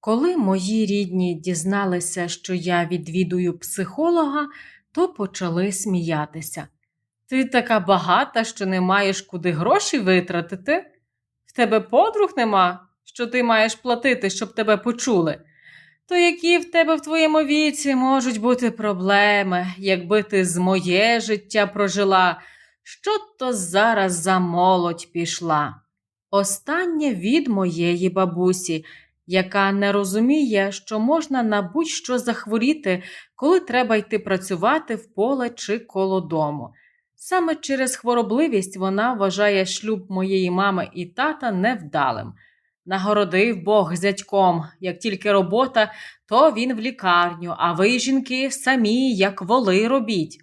Коли мої рідні дізналися, що я відвідую психолога, то почали сміятися. Ти така багата, що не маєш куди гроші витратити? В тебе подруг нема, що ти маєш платити, щоб тебе почули. То які в тебе в твоєму віці можуть бути проблеми, якби ти з моє життя прожила, що то зараз за молодь пішла? Останнє від моєї бабусі, яка не розуміє, що можна на будь-що захворіти, коли треба йти працювати в поле чи коло дому. Саме через хворобливість вона вважає шлюб моєї мами і тата невдалим. Нагородив Бог зятьком, як тільки робота, то він в лікарню, а ви, жінки, самі, як воли робіть.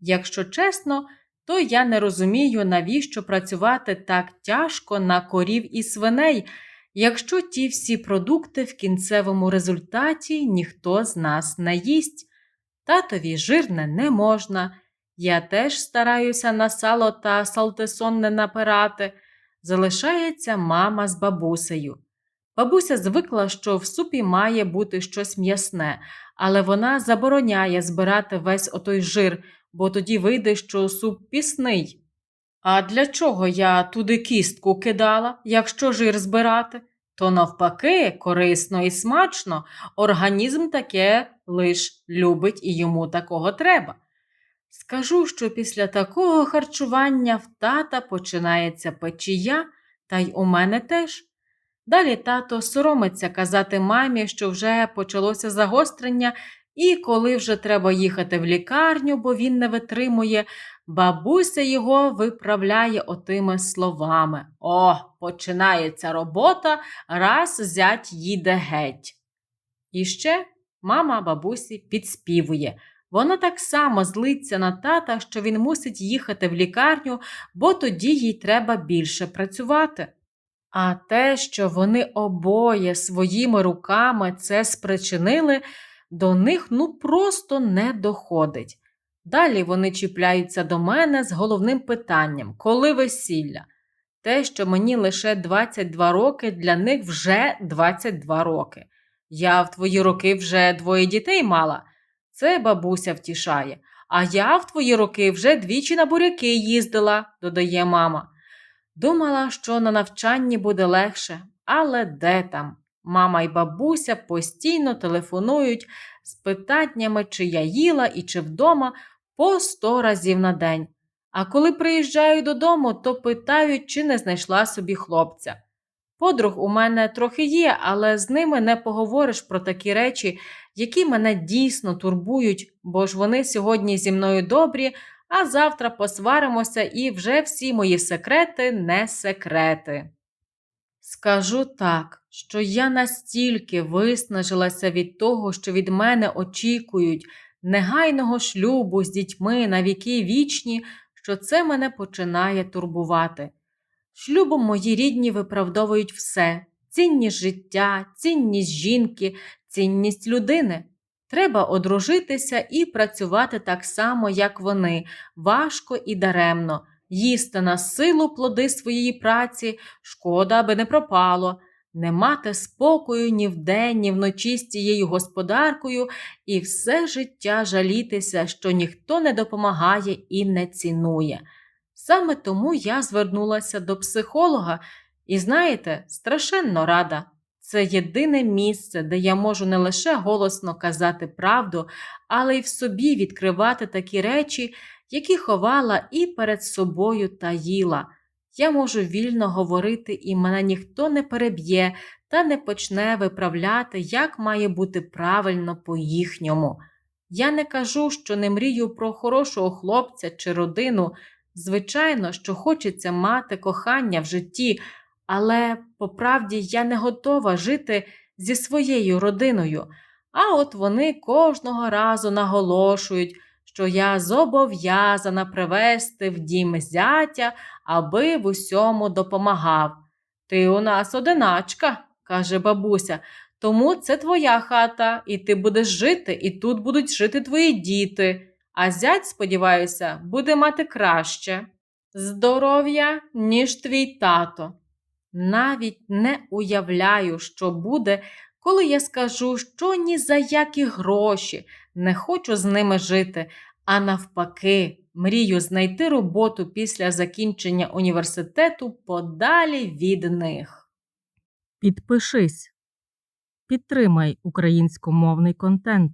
Якщо чесно, то я не розумію, навіщо працювати так тяжко на корів і свиней, якщо ті всі продукти в кінцевому результаті ніхто з нас не їсть. Татові жирне не можна. Я теж стараюся на сало та салтисон не напирати. Залишається мама з бабусею. Бабуся звикла, що в супі має бути щось м'ясне, але вона забороняє збирати весь отой жир, бо тоді вийде, що суп пісний. А для чого я туди кістку кидала, якщо жир збирати? То навпаки, корисно і смачно, організм таке лиш любить і йому такого треба. Скажу, що після такого харчування в тата починається печія, та й у мене теж. Далі тато соромиться казати мамі, що вже почалося загострення, і коли вже треба їхати в лікарню, бо він не витримує, бабуся його виправляє отими словами: О, починається робота, раз зять їде геть. І ще мама бабусі підспівує. Вона так само злиться на тата, що він мусить їхати в лікарню, бо тоді їй треба більше працювати. А те, що вони обоє своїми руками це спричинили, до них ну просто не доходить. Далі вони чіпляються до мене з головним питанням коли весілля? Те, що мені лише 22 роки, для них вже 22 роки. Я в твої роки вже двоє дітей мала. Це бабуся втішає. А я в твої роки вже двічі на буряки їздила, додає мама. Думала, що на навчанні буде легше, але де там? Мама і бабуся постійно телефонують з питаннями, чи я їла і чи вдома по сто разів на день. А коли приїжджаю додому, то питають, чи не знайшла собі хлопця. Подруг у мене трохи є, але з ними не поговориш про такі речі, які мене дійсно турбують, бо ж вони сьогодні зі мною добрі, а завтра посваримося і вже всі мої секрети не секрети. Скажу так, що я настільки виснажилася від того, що від мене очікують негайного шлюбу з дітьми на віки вічні, що це мене починає турбувати. Шлюбом мої рідні виправдовують все цінність життя, цінність жінки, цінність людини. Треба одружитися і працювати так само, як вони, важко і даремно, їсти на силу плоди своєї праці, шкода, аби не пропало, не мати спокою ні вдень, ні вночі з цією господаркою, і все життя жалітися, що ніхто не допомагає і не цінує. Саме тому я звернулася до психолога і, знаєте, страшенно рада. Це єдине місце, де я можу не лише голосно казати правду, але й в собі відкривати такі речі, які ховала і перед собою таїла. Я можу вільно говорити, і мене ніхто не переб'є та не почне виправляти, як має бути правильно по-їхньому. Я не кажу, що не мрію про хорошого хлопця чи родину. Звичайно, що хочеться мати кохання в житті, але по правді я не готова жити зі своєю родиною. А от вони кожного разу наголошують, що я зобов'язана привезти в дім зятя, аби в усьому допомагав. Ти у нас одиначка, каже бабуся, тому це твоя хата, і ти будеш жити, і тут будуть жити твої діти. А зять, сподіваюся, буде мати краще здоров'я, ніж твій тато. Навіть не уявляю, що буде, коли я скажу, що ні за які гроші не хочу з ними жити, а навпаки, мрію знайти роботу після закінчення університету подалі від них. Підпишись. Підтримай українськомовний контент.